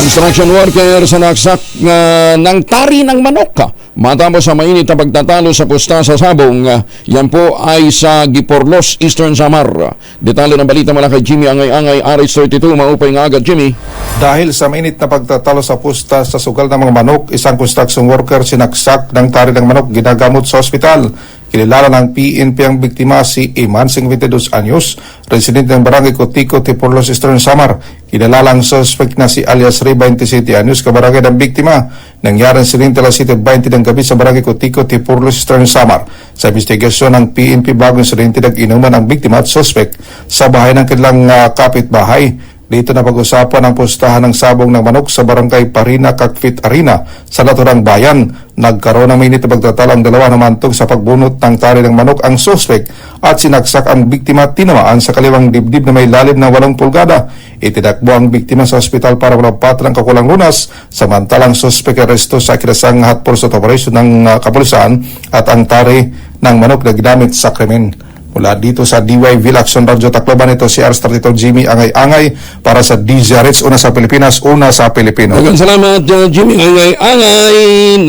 Construction worker sa naksak uh, ng tari ng manok. Matapos sa mainit na pagtatalo sa pusta sa Sabong, yan po ay sa Giporlos, Eastern Samar. Detalye ng balita mula kay Jimmy Angay-Angay, RH32, maupay nga agad Jimmy. Dahil sa mainit na pagtatalo sa pusta sa sugal ng mga manok, isang construction worker sinaksak ng tari ng manok ginagamot sa ospital. Kilala ng PNP ang biktima si Iman, 52 anyos, residente ng barangay Cotico, Tiporlos, Eastern Samar. Kinalalang suspect na si alias Ray, 27 anyos, kabarangay ng biktima. Nangyari ang sininte alas 7.20 ng gabi sa barangay Cotico, Tiporlos, Eastern Samar. Sa investigasyon ng PNP bagong sininte nag-inuman ang biktima at suspect sa bahay ng kanilang ah, kapitbahay. Dito na pag-usapan ang pustahan ng sabong ng manok sa barangay Parina, Kakfit Arena sa naturang bayan. Nagkaroon ng minit na pagtatalo ang dalawa namantong sa pagbunot ng tali ng manok ang suspect at sinaksak ang biktima tinamaan sa kaliwang dibdib na may lalim na walong pulgada. Itinakbo ang biktima sa ospital para malapatan ng kakulang lunas samantalang suspect aresto sa kinasang hot pursuit operation ng uh, kapulisan at ang tari ng manok na ginamit sa krimen. Mula dito sa DY Villaction Radyo Tacloban ito si R32 Jimmy Angay-Angay para sa DZRH, una sa Pilipinas, una sa Pilipino. Dagan salamat Jimmy Angay-Angay.